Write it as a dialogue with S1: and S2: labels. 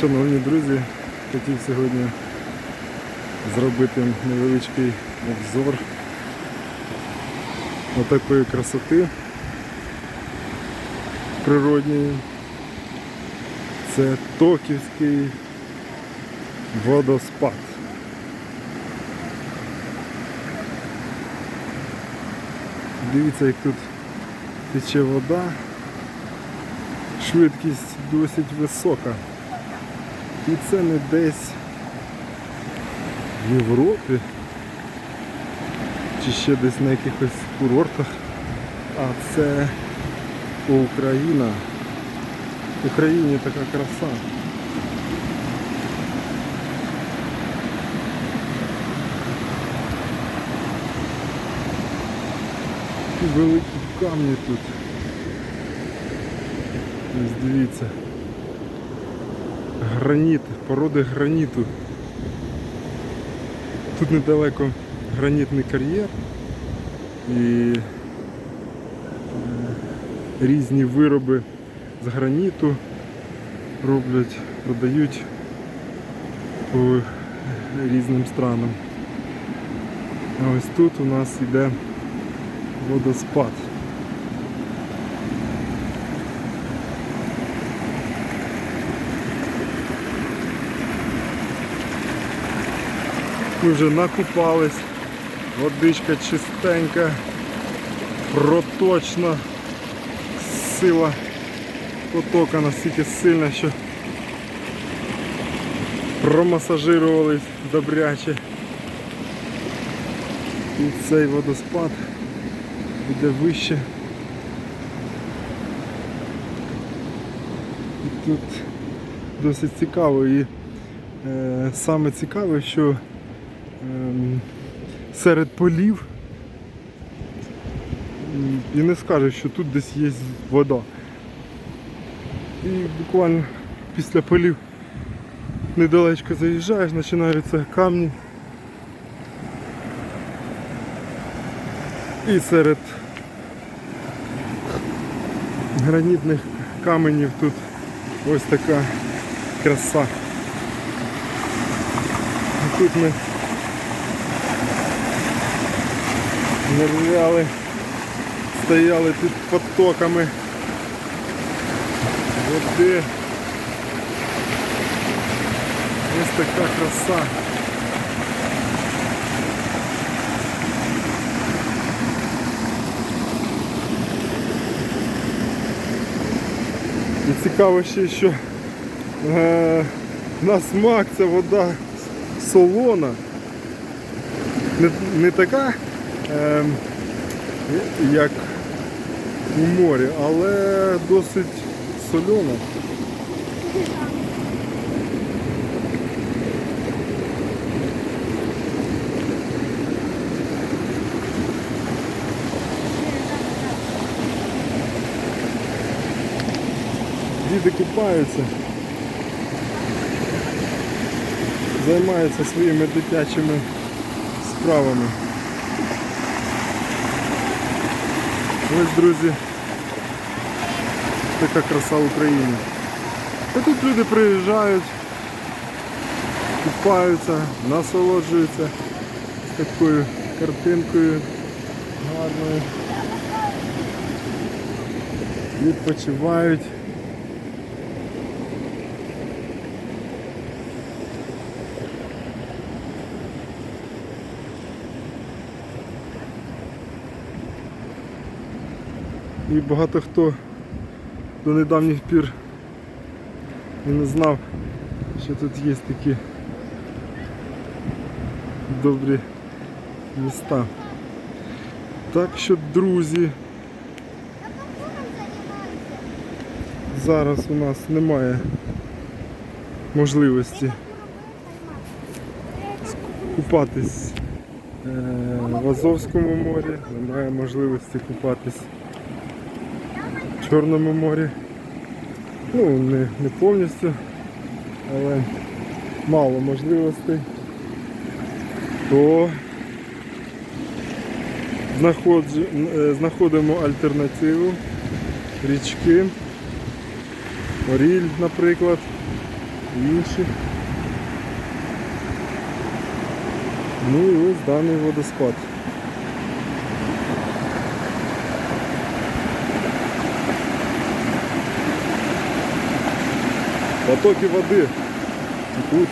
S1: Шановні друзі, хотів сьогодні зробити невеличкий обзор отакої красоти природньої. Це Токівський водоспад. Дивіться, як тут тече вода. Швидкість досить висока. І це не десь в Європі чи ще десь на якихось курортах, а це Україна. В Україні така краса. Великі камні тут. Ось дивіться. Граніт, породи граніту. Тут недалеко гранітний кар'єр і е, різні вироби з граніту роблять, продають по різним странам. А ось тут у нас йде водоспад. Ми вже накупались, водичка чистенька, проточна, сила потока настільки сильна, що промасажирувались добряче. І цей водоспад буде вище. І тут досить цікаво і е, саме цікаве, що серед полів і не скажеш, що тут десь є вода. І буквально після полів недалечко заїжджаєш, починаються камні. І серед гранітних каменів тут ось така краса. Тут ми ниряли, стояли під потоками води. Ось така краса. І цікаво ще, що е, на смак ця вода солона. Не, не така, е, як у морі, але досить сольона. Діти купаються, займаються своїми дитячими справами. Ось, друзі, така краса України. А тут люди приїжджають, купаються, насолоджуються такою картинкою гарною. Відпочивають. І багато хто до недавніх пір і не знав, що тут є такі добрі міста. Так що, друзі, зараз у нас немає можливості купатись е, в Азовському морі, немає можливості купатись Чорному морі. Ну, не, не повністю, але мало можливостей. То знаходжу- е, знаходимо альтернативу річки, Оріль, наприклад. інші. Ну і ось даний водоспад. Потоки воды. Текут